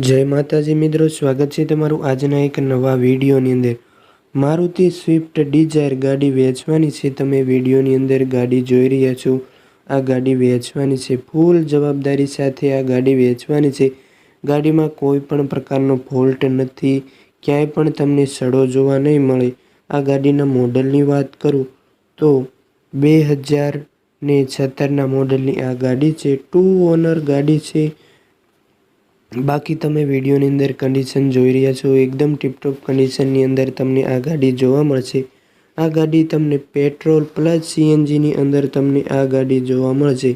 જય માતાજી મિત્રો, સ્વાગત છે તમારું આજના એક નવા વિડીયોની અંદર. મારુતિ સ્વિફ્ટ ડિઝાયર ગાડી વેચવાની છે. તમે વિડીયોની અંદર ગાડી જોઈ રહ્યા છો. આ ગાડી વેચવાની છે. ફૂલ જવાબદારી સાથે આ ગાડી વેચવાની છે. ગાડીમાં કોઈ પણ પ્રકારનો ફોલ્ટ નથી. ક્યાંય પણ તમને સડો જોવા નહીં મળે. આ ગાડીના મોડલની વાત કરું તો બે હજાર ને છત્તરના મોડલની આ ગાડી છે. ટુ ઓનર ગાડી છે. બાકી તમે વિડીયોની અંદર કન્ડિશન જોઈ રહ્યા છો, એકદમ ટીપટોપ કન્ડિશનની અંદર તમને આ ગાડી જોવા મળશે. આ ગાડી તમને પેટ્રોલ પ્લસ સીએનજીની અંદર તમને આ ગાડી જોવા મળશે.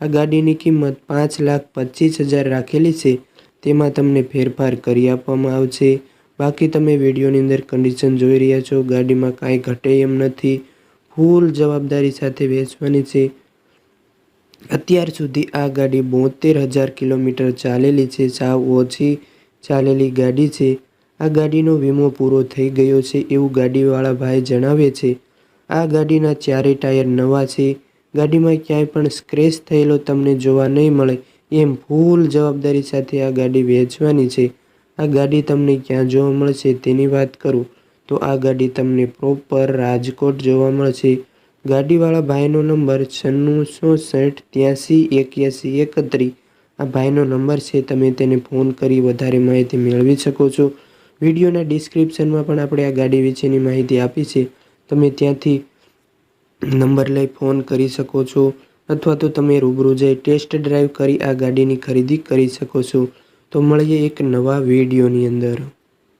આ ગાડીની કિંમત પાંચ લાખ પચીસ હજાર રાખેલી છે. તેમાં તમને ફેરફાર કરી આપવામાં આવશે. બાકી તમે વિડીયોની અંદર કન્ડિશન જોઈ રહ્યા છો, ગાડીમાં કાંઈ ઘટે એમ નથી. ફૂલ જવાબદારી સાથે વેચવાની છે. અત્યાર સુધી આ ગાડી બોતેર હજાર કિલોમીટર ચાલેલી છે સાવ ઓછી ચાલેલી ગાડી છે. આ ગાડીનો વીમો પૂરો થઈ ગયો છે એવું ગાડીવાળા ભાઈ જણાવે છે. આ ગાડીના ચારેય ટાયર નવા છે. ગાડીમાં ક્યાંય પણ સ્ક્રેચ થયેલો તમને જોવા નહીં મળે એમ ફૂલ જવાબદારી સાથે આ ગાડી વેચવાની છે. આ ગાડી તમને ક્યાં જોવા મળશે તેની વાત કરું તો આ ગાડી તમને પ્રોપર રાજકોટ જોવા મળશે. ગાડીવાળા ભાઈનો નંબર છન્નું સાઠ ત્યાંસી એક્યાસી એકત્રીસ આ ભાઈનો નંબર છે, તમે તેને ફોન કરી વધારે માહિતી મેળવી શકો છો. વિડીયોના ડિસ્ક્રિપ્શનમાં પણ આપણે આ ગાડી વિશેની માહિતી આપી છે. તમે ત્યાંથી નંબર લઈ ફોન કરી શકો છો, અથવા તો તમે રૂબરૂ જઈ ટેસ્ટ ડ્રાઈવ કરી આ ગાડીની ખરીદી કરી શકો છો. તો મળીએ એક નવા વિડીયોની અંદર.